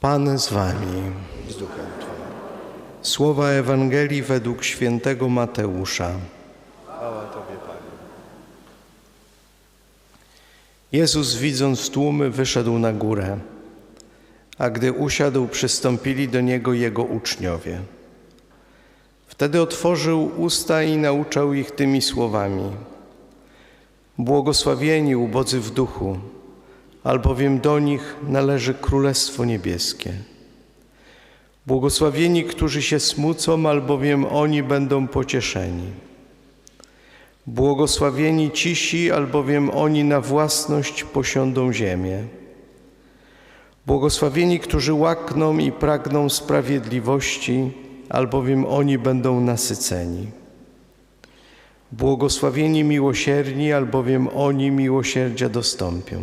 Pan z wami. z duchem Twoim. Słowa Ewangelii według świętego Mateusza. Chwała Tobie, Panie. Jezus, widząc tłumy, wyszedł na górę, a gdy usiadł, przystąpili do niego jego uczniowie. Wtedy otworzył usta i nauczał ich tymi słowami: Błogosławieni ubodzy w duchu, albowiem do nich należy Królestwo Niebieskie. Błogosławieni, którzy się smucą, albowiem oni będą pocieszeni. Błogosławieni cisi, albowiem oni na własność posiądą ziemię. Błogosławieni, którzy łakną i pragną sprawiedliwości, albowiem oni będą nasyceni. Błogosławieni miłosierni, albowiem oni miłosierdzia dostąpią.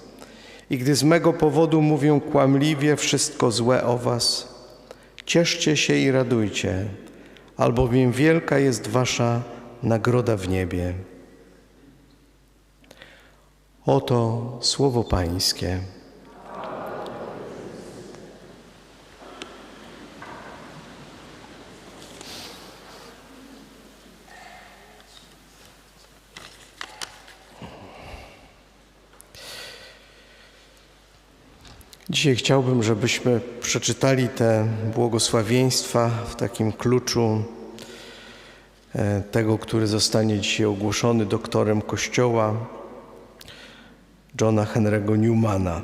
i gdy z mego powodu mówią kłamliwie wszystko złe o was. Cieszcie się i radujcie, albowiem wielka jest wasza nagroda w niebie. Oto słowo Pańskie. Dzisiaj chciałbym, żebyśmy przeczytali te błogosławieństwa w takim kluczu e, tego, który zostanie dzisiaj ogłoszony doktorem Kościoła, Johna Henry'ego Newmana.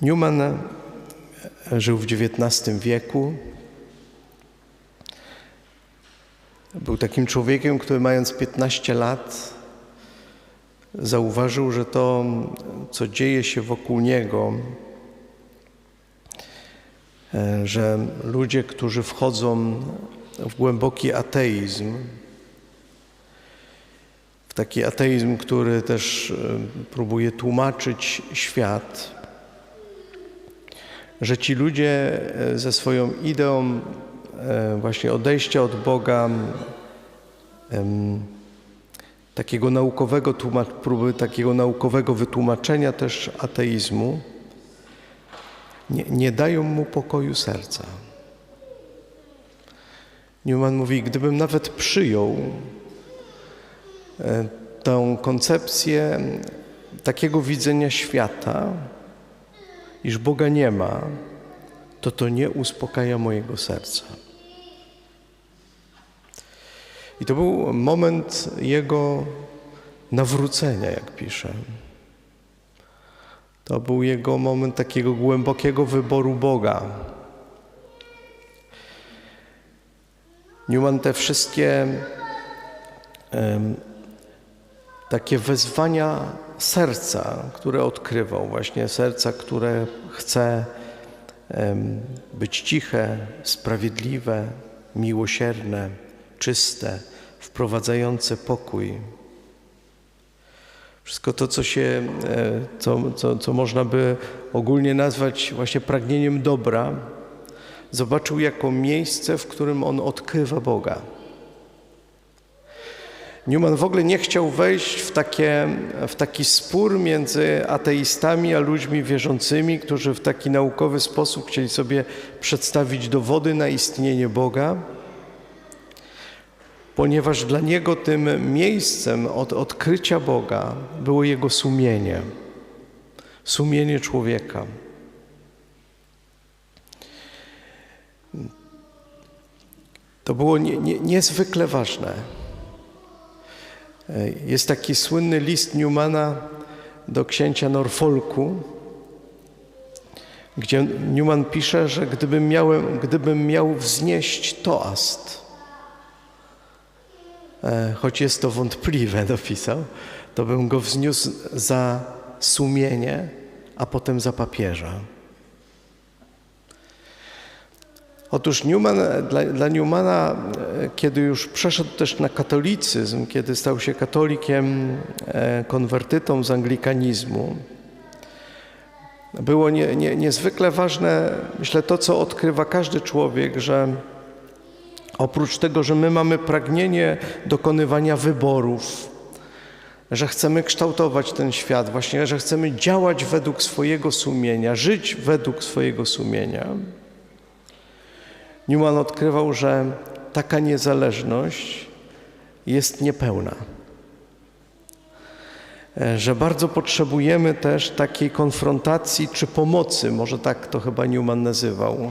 Newman e, żył w XIX wieku. Był takim człowiekiem, który mając 15 lat zauważył, że to, co dzieje się wokół niego, e, że ludzie, którzy wchodzą w głęboki ateizm, w taki ateizm, który też e, próbuje tłumaczyć świat, że ci ludzie e, ze swoją ideą właśnie odejścia od Boga, takiego naukowego próby takiego naukowego wytłumaczenia też ateizmu, nie, nie dają mu pokoju serca. Newman mówi, gdybym nawet przyjął e, tą koncepcję takiego widzenia świata, iż Boga nie ma, to to nie uspokaja mojego serca. I to był moment jego nawrócenia, jak pisze. To był jego moment takiego głębokiego wyboru Boga. Newman te wszystkie um, takie wezwania serca, które odkrywał, właśnie serca, które chce um, być ciche, sprawiedliwe, miłosierne czyste, wprowadzające pokój. Wszystko to, co się, e, co, co, co można by ogólnie nazwać właśnie pragnieniem dobra, zobaczył jako miejsce, w którym on odkrywa Boga. Newman w ogóle nie chciał wejść w, takie, w taki spór między ateistami a ludźmi wierzącymi, którzy w taki naukowy sposób chcieli sobie przedstawić dowody na istnienie Boga ponieważ dla niego tym miejscem od odkrycia Boga było jego sumienie, sumienie człowieka. To było nie, nie, niezwykle ważne. Jest taki słynny list Newmana do księcia Norfolku, gdzie Newman pisze, że gdybym, miałem, gdybym miał wznieść toast, choć jest to wątpliwe, dopisał, to bym go wzniósł za sumienie, a potem za papieża. Otóż Newman, dla, dla Newmana, e, kiedy już przeszedł też na katolicyzm, kiedy stał się katolikiem, e, konwertytą z anglikanizmu, było nie, nie, niezwykle ważne, myślę, to, co odkrywa każdy człowiek, że oprócz tego, że my mamy pragnienie dokonywania wyborów, że chcemy kształtować ten świat, właśnie, że chcemy działać według swojego sumienia, żyć według swojego sumienia, Newman odkrywał, że taka niezależność jest niepełna. Że bardzo potrzebujemy też takiej konfrontacji czy pomocy, może tak to chyba Newman nazywał,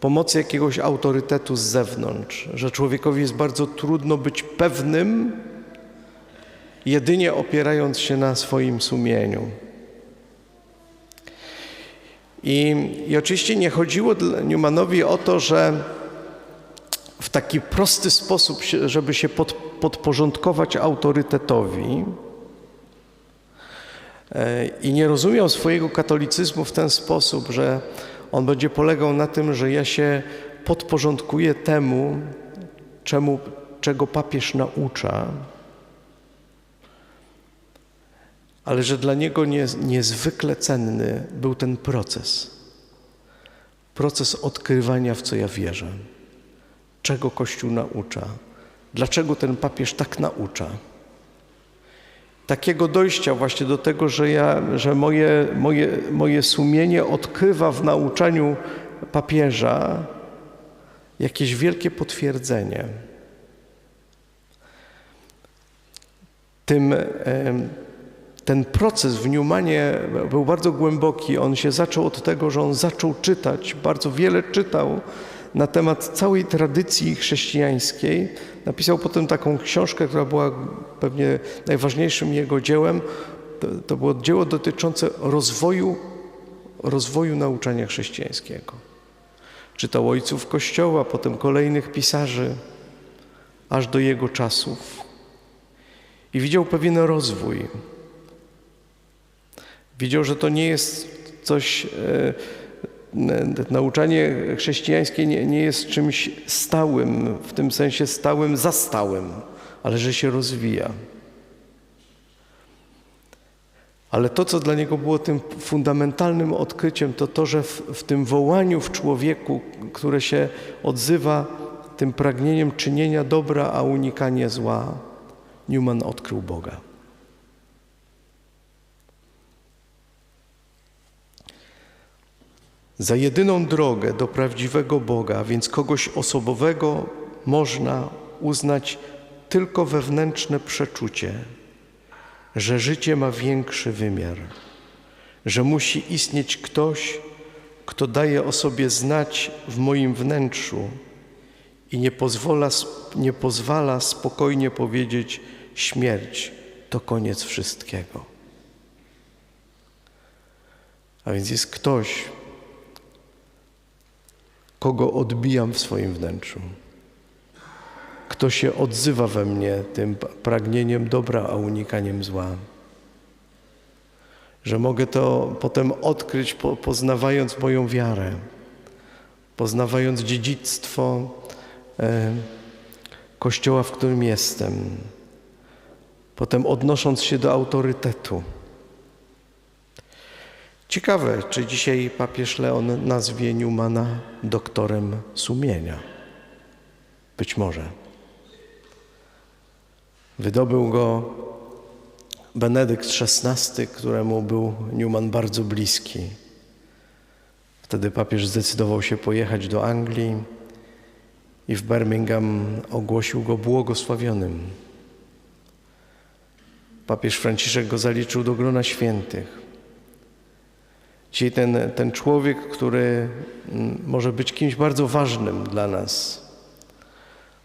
pomocy jakiegoś autorytetu z zewnątrz, że człowiekowi jest bardzo trudno być pewnym, jedynie opierając się na swoim sumieniu. I, I oczywiście nie chodziło Newmanowi o to, że w taki prosty sposób, żeby się pod, podporządkować autorytetowi. E, I nie rozumiał swojego katolicyzmu w ten sposób, że on będzie polegał na tym, że ja się podporządkuję temu, czemu, czego papież naucza, ale że dla niego nie, niezwykle cenny był ten proces. Proces odkrywania, w co ja wierzę, czego Kościół naucza, dlaczego ten papież tak naucza. Takiego dojścia właśnie do tego, że, ja, że moje, moje, moje sumienie odkrywa w nauczaniu papieża jakieś wielkie potwierdzenie. Tym, ten proces w Newmanie był bardzo głęboki. On się zaczął od tego, że on zaczął czytać, bardzo wiele czytał na temat całej tradycji chrześcijańskiej. Napisał potem taką książkę, która była pewnie najważniejszym jego dziełem. To, to było dzieło dotyczące rozwoju, rozwoju nauczania chrześcijańskiego. Czytał ojców Kościoła, potem kolejnych pisarzy, aż do jego czasów. I widział pewien rozwój. Widział, że to nie jest coś, e, nauczanie chrześcijańskie nie, nie jest czymś stałym, w tym sensie stałym za stałym, ale że się rozwija. Ale to, co dla niego było tym fundamentalnym odkryciem, to to, że w, w tym wołaniu w człowieku, które się odzywa tym pragnieniem czynienia dobra, a unikanie zła, Newman odkrył Boga. Za jedyną drogę do prawdziwego Boga, więc kogoś osobowego, można uznać tylko wewnętrzne przeczucie, że życie ma większy wymiar, że musi istnieć ktoś, kto daje o sobie znać w moim wnętrzu i nie pozwala, nie pozwala spokojnie powiedzieć: śmierć to koniec wszystkiego. A więc jest ktoś, kogo odbijam w swoim wnętrzu. Kto się odzywa we mnie tym pragnieniem dobra, a unikaniem zła. Że mogę to potem odkryć, po, poznawając moją wiarę, poznawając dziedzictwo e, Kościoła, w którym jestem, potem odnosząc się do autorytetu. Ciekawe, czy dzisiaj papież Leon nazwie Newmana doktorem sumienia. Być może. Wydobył go Benedykt XVI, któremu był Newman bardzo bliski. Wtedy papież zdecydował się pojechać do Anglii i w Birmingham ogłosił go błogosławionym. Papież Franciszek go zaliczył do grona świętych. Dzisiaj ten, ten człowiek, który mm, może być kimś bardzo ważnym dla nas,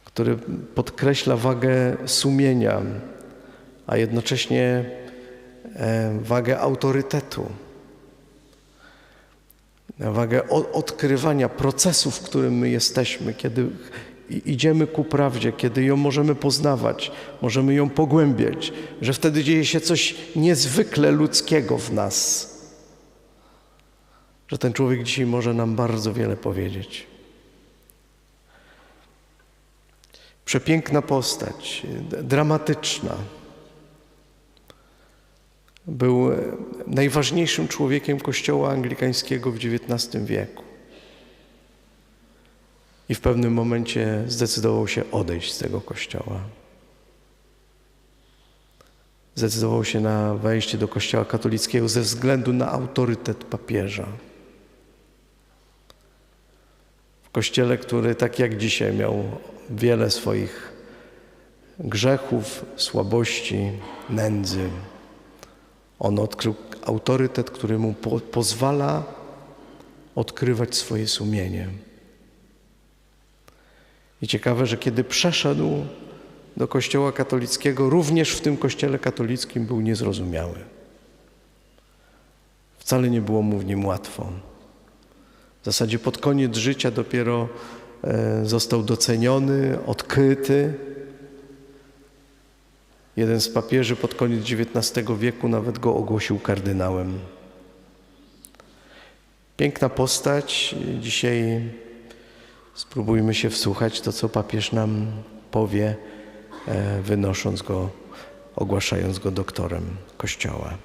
który podkreśla wagę sumienia, a jednocześnie e, wagę autorytetu, wagę odkrywania procesu, w którym my jesteśmy, kiedy idziemy ku prawdzie, kiedy ją możemy poznawać, możemy ją pogłębiać, że wtedy dzieje się coś niezwykle ludzkiego w nas że ten człowiek dzisiaj może nam bardzo wiele powiedzieć. Przepiękna postać, dramatyczna. Był e, najważniejszym człowiekiem Kościoła Anglikańskiego w XIX wieku. I w pewnym momencie zdecydował się odejść z tego kościoła. Zdecydował się na wejście do kościoła katolickiego ze względu na autorytet papieża. W kościele, który tak jak dzisiaj miał wiele swoich grzechów, słabości, nędzy, on odkrył autorytet, który mu po pozwala odkrywać swoje sumienie. I ciekawe, że kiedy przeszedł do kościoła katolickiego, również w tym kościele katolickim był niezrozumiały. Wcale nie było mu w nim łatwo. W zasadzie pod koniec życia dopiero e, został doceniony, odkryty. Jeden z papieży pod koniec XIX wieku nawet go ogłosił kardynałem. Piękna postać. Dzisiaj spróbujmy się wsłuchać to, co papież nam powie, e, wynosząc go, ogłaszając go doktorem Kościoła.